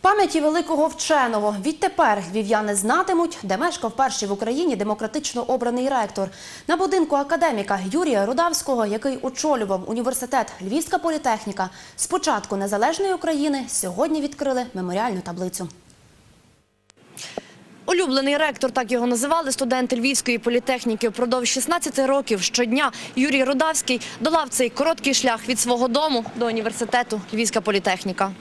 Пам'яті великого вченого відтепер львів'яни знатимуть, де мешкав перший в Україні демократично обраний ректор. На будинку академіка Юрія Рудавського, який очолював університет Львівська політехніка, з початку незалежної України сьогодні відкрили меморіальну таблицю. Улюблений ректор, так його називали студенти Львівської політехніки. Впродовж 16 років щодня Юрій Рудавський долав цей короткий шлях від свого дому до університету Львівська політехніка.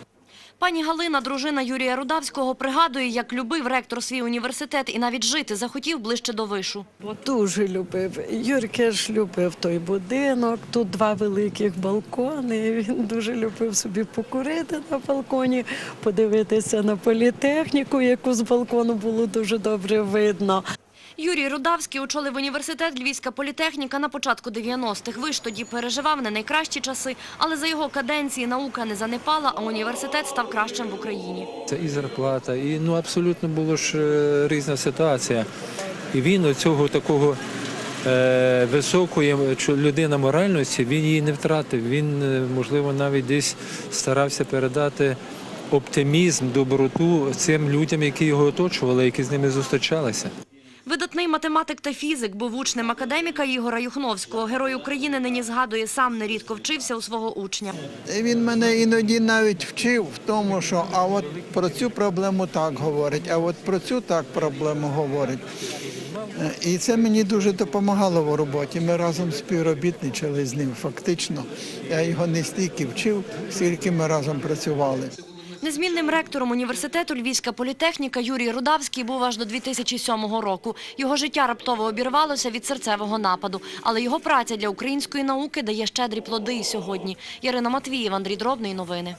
Пані Галина, дружина Юрія Рудавського, пригадує, як любив ректор свій університет і навіть жити захотів ближче до вишу. Дуже любив. Юрке ж любив той будинок. Тут два великих балкони. Він дуже любив собі покурити на балконі, подивитися на політехніку, яку з балкону було дуже добре видно. Юрій Рудавський очолив університет Львівська політехніка на початку 90-х. Виш тоді переживав не найкращі часи, але за його каденції наука не занепала, а університет став кращим в Україні. Це і зарплата, і ну абсолютно була ж е, різна ситуація. І він оцього такого е, високої людина моральності, він її не втратив. Він, е, можливо, навіть десь старався передати оптимізм, доброту цим людям, які його оточували, які з ними зустрічалися. Видатний математик та фізик був учнем академіка Ігора Юхновського. Герой України нині згадує, сам нерідко вчився у свого учня. Він мене іноді навіть вчив в тому, що а от про цю проблему так говорить, а от про цю так проблему говорить. Е, І це мені дуже допомагало в роботі. Ми разом співробітничали з ним. Фактично, я його не стільки вчив, скільки ми разом працювали. Незмінним ректором університету Львівська політехніка Юрій Рудавський був аж до 2007 року. Його життя раптово обірвалося від серцевого нападу. Але його праця для української науки дає щедрі плоди і сьогодні. Ярина Матвієва, Андрій Дробний. Новини.